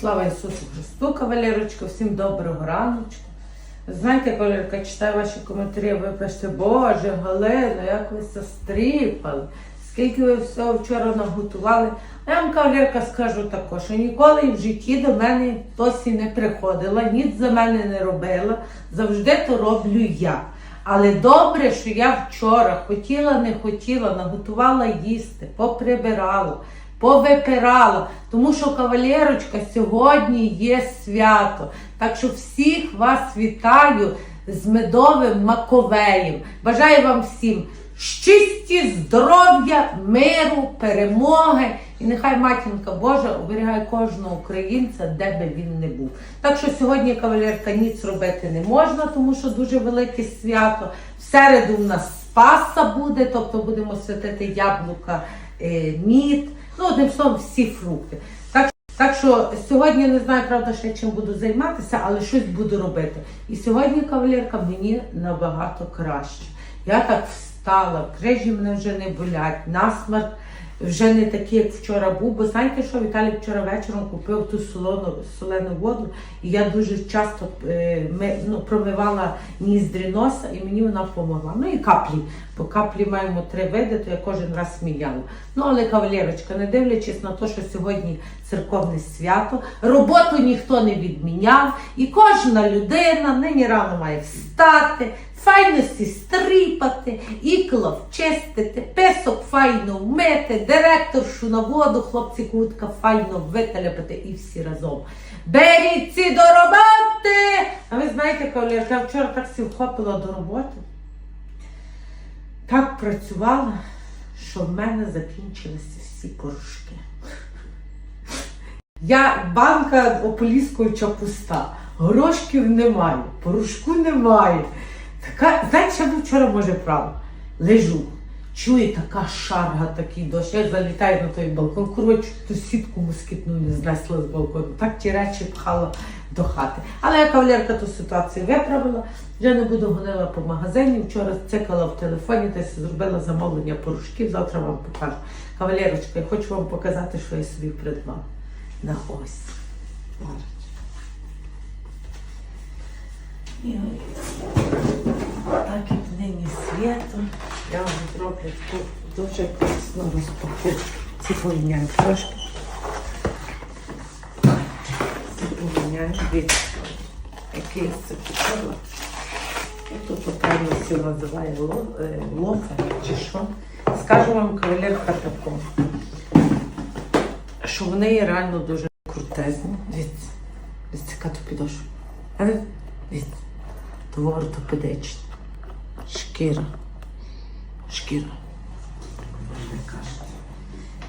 Слава Ісусу Христу, кавалерочка, всім доброго раночку. Знаєте, кавалерка, читаю ваші коментарі, ви пишете, Боже, Галина, як ви це стріпали, скільки ви всього вчора наготували. А я вам, кавалерка, скажу також, що ніколи в житті до мене досі не приходила, ніч за мене не робила, завжди то роблю я. Але добре, що я вчора хотіла, не хотіла, наготувала їсти, поприбирала, повипирала, тому що кавалерочка сьогодні є свято. Так що всіх вас вітаю з медовим маковеєм. Бажаю вам всім щасті, здоров'я, миру, перемоги. І нехай матінка Божа оберігає кожного українця, де би він не був. Так що сьогодні кавалерка ніц робити не можна, тому що дуже велике свято. В середу в нас Спаса буде, тобто будемо святити яблука, е, мід, ну одним словом, всі фрукти. Так, так що сьогодні не знаю, правда, ще чим буду займатися, але щось буду робити. І сьогодні кавалерка мені набагато краще. Я так встала, крижі мене вже не болять, насмарк вже не такий, як вчора був. Бо знаєте, що Віталій вчора вечором купив ту солону, солену воду, і я дуже часто е, ми, ну, промивала ніздрі носа, і мені вона допомогла. Ну і каплі. По каплі маємо три види, то я кожен раз сміяла. Ну, але кавалерочка, не дивлячись на те, що сьогодні церковне свято, роботу ніхто не відміняв, і кожна людина нині рано має встати, файно сі стріпати, ікла вчистити, песок файно вмити, директоршу на воду, хлопці кутка файно вителепити і всі разом. Беріться до роботи! А ви знаєте, кавалерка, я вчора так сі вхопила до роботи. Так працювала, що в мене закінчилися всі порошки. Я банка ополіскуюча пуста, грошків немає, порошку немає. Така, знаєте, що я вчора може право? Лежу. Чую, така шарга, такий дощ. Я залітаю на той балкон. Коротше, ту сітку москітну не знесла з балкону. Так ті речі пхала до хати. Але я кавалерка ту ситуацію виправила. Вже не буду гонила по магазині. Вчора цикала в телефоні та зробила замовлення порошків. Завтра вам покажу. Кавалерочка, я хочу вам показати, що я собі придбала. На ось. Зараз. Свято, я вам зроблю таку дуже класну розпаковку. Ці поміняю трошки. Ці поміняю від який це купила. І тут окремо все називає ло- е, лофа чи що. Скажу вам кавалерка такого, що вони є реально дуже крутезні. Дивіться, дивіться, яка то підошва. Дивіться, то ортопедичні. Шкіра. Шкіра.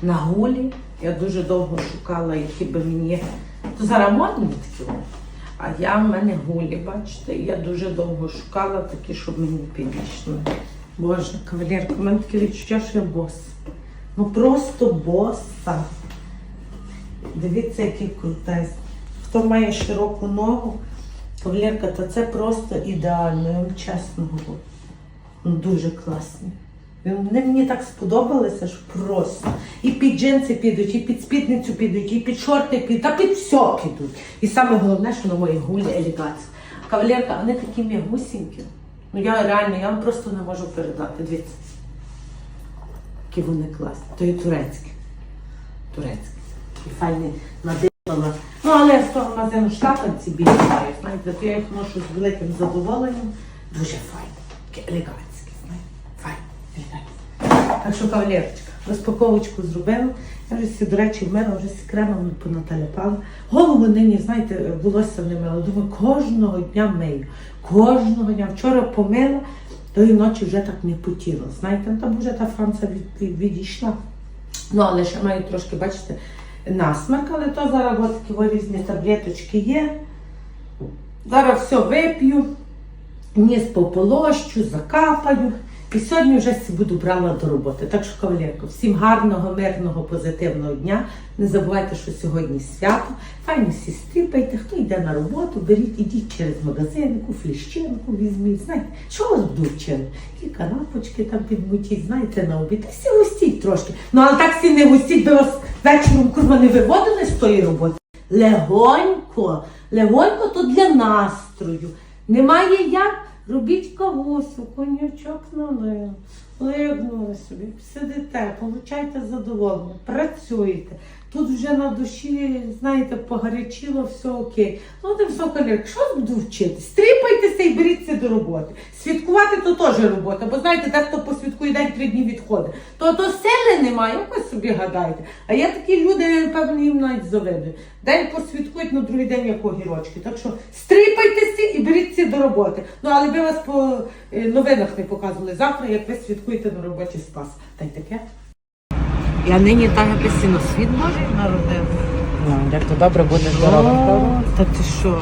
На голі я дуже довго шукала, які би мені. То зараз модні такі. А я в мене голі, бачите, я дуже довго шукала такі, щоб мені підійшли. Боже, кавалерка, у мене таке відчуття, що я бос. Ну просто боса. Дивіться, які крутезні. Хто має широку ногу, кавалерка, то це просто ідеально, я вам чесно говорю. Ну, дуже класні. Вони мені так сподобалися, що просто. І під джинси підуть, і під спідницю підуть, і під шорти підуть, та під все підуть. І саме головне, що на моїй гулі елегантські. Кавалерка, вони такі м'ягусінькі. Ну я реально, я вам просто не можу передати. Дивіться. Які вони класні. То є турецькі. Турецькі. І файні надивила. Ну, але я з того магазину штатанці більше. Знаєте, то я їх ношу з великим задоволенням. Дуже файні. Такі. Файні, Так що, кавалерочка, розпаковочку зробила. Я вже всі, до речі, вмила, вже з кремом понаталяпала. Голову нині, знаєте, волосся не мила. Думаю, кожного дня мию. Кожного дня. Вчора помила, тої ночі вже так не потіло. Знаєте, ну, там вже та франца від, від- відійшла. Ну, але ще маю трошки, бачите, насмарк, але то зараз от такі різні таблеточки є. Зараз все вип'ю, ніс пополощу, закапаю. І сьогодні вже буду брала до роботи. Так що, кавалерко, всім гарного, мирного, позитивного дня. Не забувайте, що сьогодні свято. Файно всі стріпайте, хто йде на роботу, беріть, ідіть через магазинку, фліщинку візьміть. Знаєте, що вас вдучили? Які канапочки там підмутіть, знаєте, на обід. Та всі гостіть трошки. Ну, але так всі не гостіть, би вас вечором курва не виводили з тої роботи. Легонько, легонько то для настрою. Немає як, робіть кавусю, конячок налив. Лигнули собі, сидите, получайте задоволення, працюєте. Тут вже на душі, знаєте, погарячило, все окей. Ну, тим все колір, що буду вчитись? Стріпайтеся і беріться до роботи. Святкувати то теж робота, бо знаєте, дехто по святку день три дні відходить. То то сили немає, як ви собі гадаєте. А є такі люди, певно, їм навіть завидую. День посвяткують, на другий день як огірочки. Так що стріпайтеся і беріться до роботи. Ну, але ви вас по е, новинах не показували завтра, як ви святкуєте на роботі спас. Та й таке. Я нині так якось і на світ Божий народив. Ну, як то добре буде правда? Та ти що?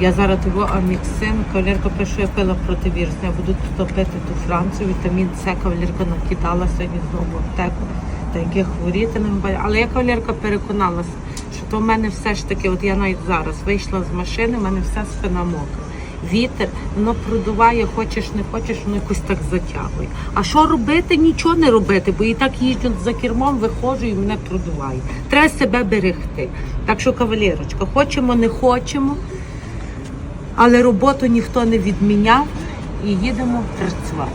Я зараз того аміксин, кавалерка пише, що я пила противірусне, я буду тут ту Францію, вітамін С кавалерка накидала сьогодні знову аптеку, та яке хворіти не бачу. Але я кавалерка переконалася, що то в мене все ж таки, от я навіть зараз вийшла з машини, в мене вся спина мокра. Вітер, воно продуває, хочеш, не хочеш, воно якось так затягує. А що робити? Нічого не робити, бо і так їжджу за кермом, виходжу і мене продуває. Треба себе берегти. Так що, кавалерочка, хочемо, не хочемо, але роботу ніхто не відміняв і їдемо працювати.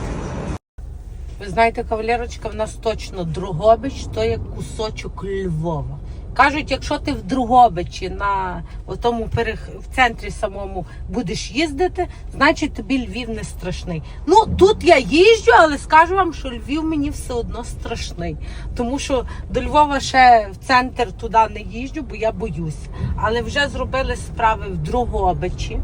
Ви знаєте, кавалерочка, в нас точно Другобич, то є кусочок Львова. Кажуть, якщо ти в Другобичі на тому перех... в центрі самому будеш їздити, значить тобі Львів не страшний. Ну тут я їжджу, але скажу вам, що Львів мені все одно страшний. Тому що до Львова ще в центр туди не їжджу, бо я боюся. Але вже зробили справи в Другобичі.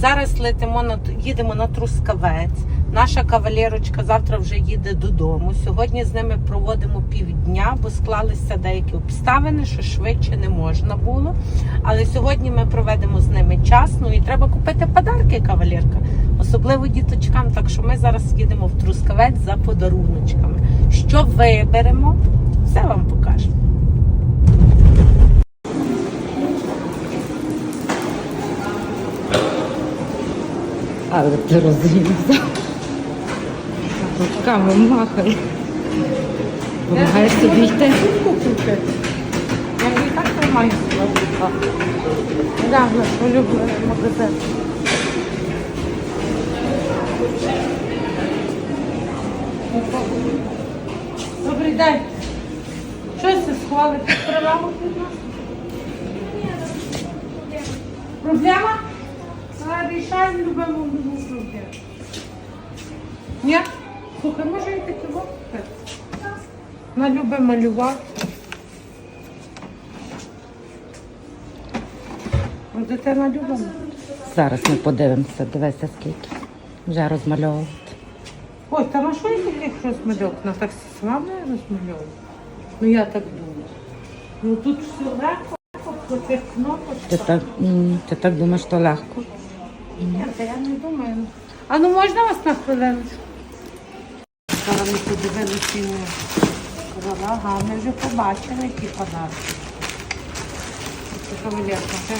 Зараз летимо на їдемо на Трускавець. Наша кавалерочка завтра вже їде додому. Сьогодні з ними проводимо півдня, бо склалися деякі обставини, що швидше не можна було. Але сьогодні ми проведемо з ними час. Ну і треба купити подарки, кавалерка, особливо діточкам. Так що ми зараз їдемо в Трускавець за подаруночками. Що виберемо, все вам покажемо. Але ти розумієш. Руками махай. Помагаєш собі йти. Я і так тримаю себе. Да, наш магазин. Добрий день. Щось це нас? Проблема? Але рішаємо любимо любу проблему. Ні? Слухай, може і таке купити? Вона любить малювати. Дитина любить. Зараз ми подивимося, дивися скільки. Вже розмальовувати. Ой, та на що я таких розмальовок? Вона так сама не розмальовує. Ну я так думаю. Ну тут все легко, по цих Ти кнопочках. так, ти так думаєш, що легко? Ні, та я не думаю. А ну можна вас на хвилиночку? Зараз ми подивили ціну. Казала, ага, ми вже побачили, які подарки. Це кавалерка, це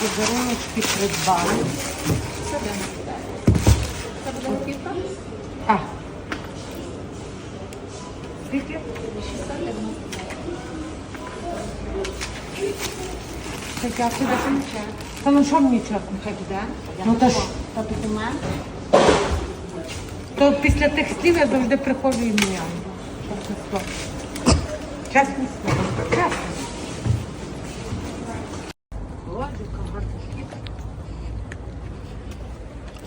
подаруночки придбали. Це буде готівка? Так. Скільки? 690. Peki arkadaşım için. Konuşamayacaktım tabii de. Ну та ж Та підіймає. То після текстів я завжди приходжу і міняю. Чесне слово. Чесне слово. Чесне. Логіка, гарна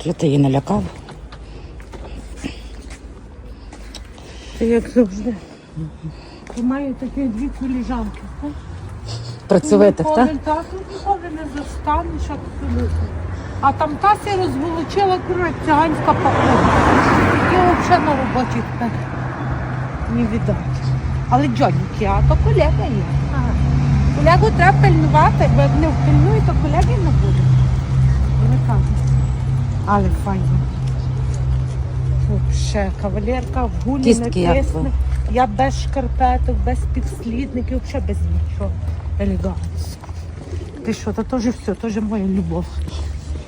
шкіра. Ти її налякав? Як завжди. Маю такі дві коліжанки. так? Працьовитих, Ніколи, так? Так, ну, ніколи не застанеш абсолютно. А там Тася розволочила коротше, циганська походка. Я взагалі на роботі тепер не віддати. Але Джоніки, а то колега є. Колегу треба пильнувати, бо як не впильнує, то колеги не буде. Я кажу. Але файно. Ще кавалерка в гулі Кістки не як тисне. Я без шкарпеток, без підслідників, взагалі без нічого. Елегантно. Ти що, то теж все, теж моя любов.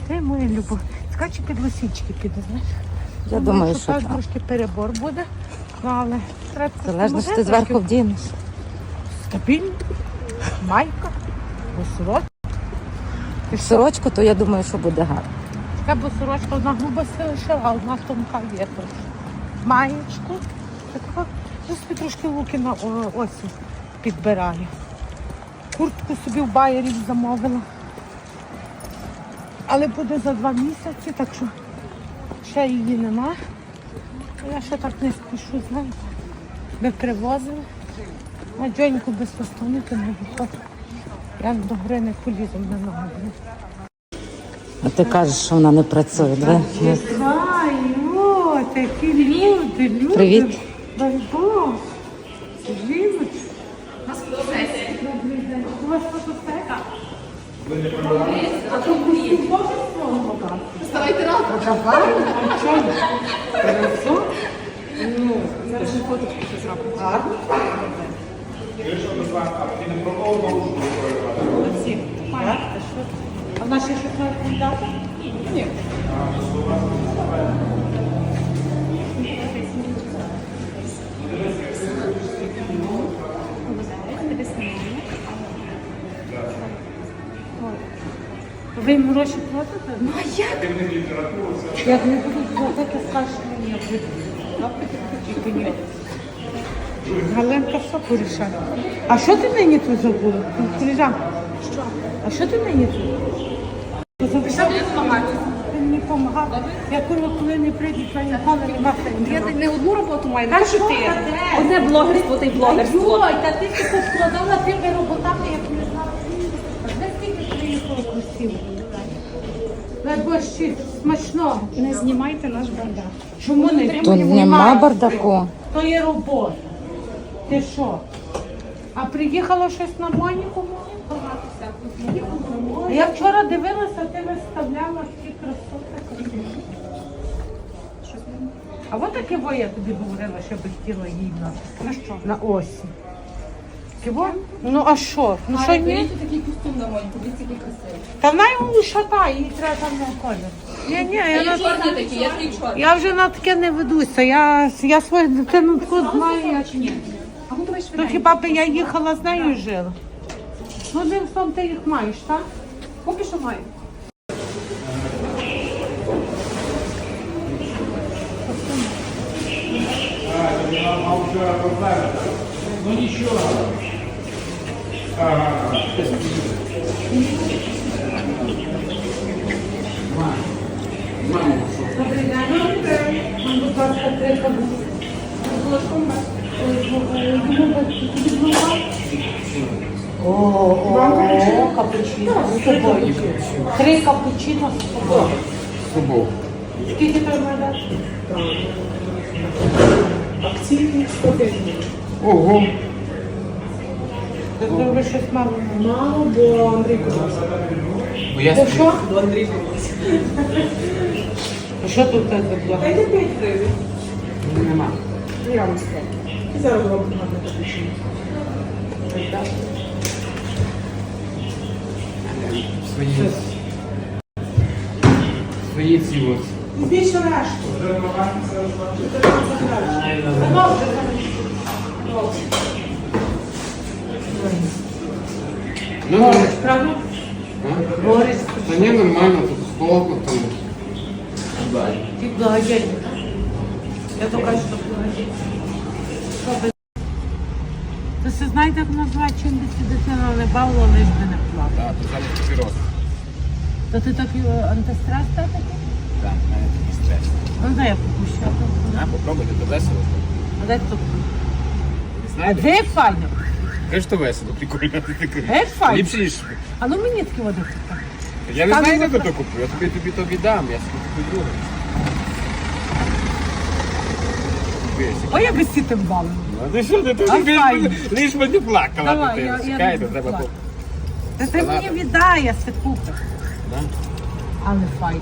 Ти моя любов. Скаче під лисички піде, знаєш? Я Ну, думаю, що так трошки перебор буде. Ну, але треба Залежно, що ти зверху вдінеш. Стабільно. Майка. Сорочка? Сорочку, то я думаю, що буде гарно. Така бо сорочка одна груба лишила, а одна тонка є. Маєчку. Така. Трошки луки на осінь підбираю. Куртку собі в байері замовила. Але буде за два місяці, так що ще її нема. Я ще так не спішу, знаєте. Би привозили. А Джоньку без поставника не виходить. Я до гри не полізу на ноги. А ти кажеш, що вона не працює. Давай. Ай, о, такі люди, люди. Привіт. Дай Бог. Жіночка. Вас. Добрий день. У? А а? Хорошо? Ну, зараз ще фоточку ще зробимо. Гарно? Оці. Так, а що? А вона ще щось кандидата? Ні. Ви їм гроші платите? Ну а як? Як не будуть платити, скажеш мені, я буду. Тільки ні. Галенка все порішає. А що ти нині тут забула? Що? А що ти нині тут? Що? Ти мені допомагав. Я коли, коли не прийдуть, я ніколи не мати. Я не одну роботу маю, не що чотири. Одне блогерство та й блогерство. Ой, та ти складала тими роботами, як не знала. Де скільки приїхало курсів? Дай смачного. Не знімайте наш бардак. Чому не? Тут нема бардаку. То є робота. Ти що? А приїхало щось на Моніку? Я вчора дивилася, ти виставляла такі красоти. А от таке во я тобі говорила, що би хотіла їй на, На що? на осінь. Ківо? Ну а що? Ну що ні? такий костюм на мою, подивіться, який красивий. Та вона йому шата, їй треба там на колір. Ні, ні, я, на... чорний такий, я такий чорний. я вже на таке не ведуся. Я, я свою дитину таку знаю, як ні. А ну давай То швиденько. хіба б я їхала з нею і жила? Ну, одним словом, ти їх маєш, так? Поки що маю. Добрий день. Будь ласка, три. О, капучино з собою. Три капучино з собою. Скільки треба дати? Акційний 100 Ого, Ти зробиш щось мало. Мало, бо Андрій Кузовський. бо я Ти що? До Андрій Кузовський. А що тут це за блок? Дайте 5 гривень. нема. Я вам скажу. І зараз робимо гарне капучино. Свої. Свої ці от. Більше решту. Ну, ну, Правда? а? Борис, Та ні, нормально, тут холодно там. ти благодетель. Я то кажу, що ви? То це знаєте, як називають, чим би дитина не бавила, лиш би не плакала. Так, тут зараз папірос. То ти такий е, антистрес та такий? Так, в мене такий стрес. Ну дай я попущу. А, попробуйте, то весело. А дай хто? Знаєте? Де файно? Кажеш, весело, прикольно. Геть файно. Ліпше, ніж. А ну мені такі води. Я не Там знаю, не де то куплю, я тобі тобі то віддам, я собі куплю друге. Ой, я би сітим балом. А ти що, ти тут А файно. лиш би не плакала Давай, я- я не треба плакала. по- Та ти мені віддай, я все. Да? Але файно.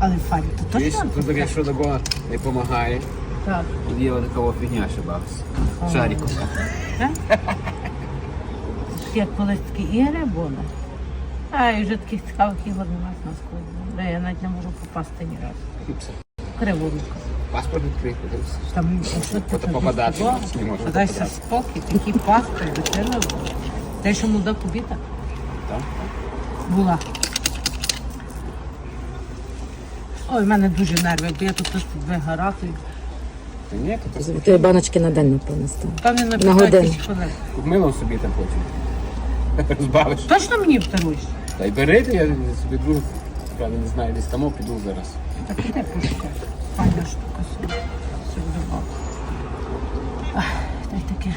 Але файно. То точно? Тут якщо такого не допомагає, Так. тоді є така фігня ще бавиться. Шариком. Як колись такі ігри були. А і вже таких цікавих ігор немає в нас коли. Я навіть не можу попасти ні разу. Криворука. Паспорт подивися. Там що ти Фото попадати попадати. спокій, такі паспорт, дитина. Те, що молода побіта Так? була. Ой, в мене дуже нерви, бо я тут просто вигоратую. Та ні, то ти Тобі баночки на день, напевно, став. Там не на На 15 годину. хвилин. милом собі там потім. Розбавиш. Точно мені вторуєш? Та й бери, я собі другу, правда, не знаю, десь там піду зараз. Так іде пошукай. Файна штука собі. Все буде добре. Ах, Дай таке.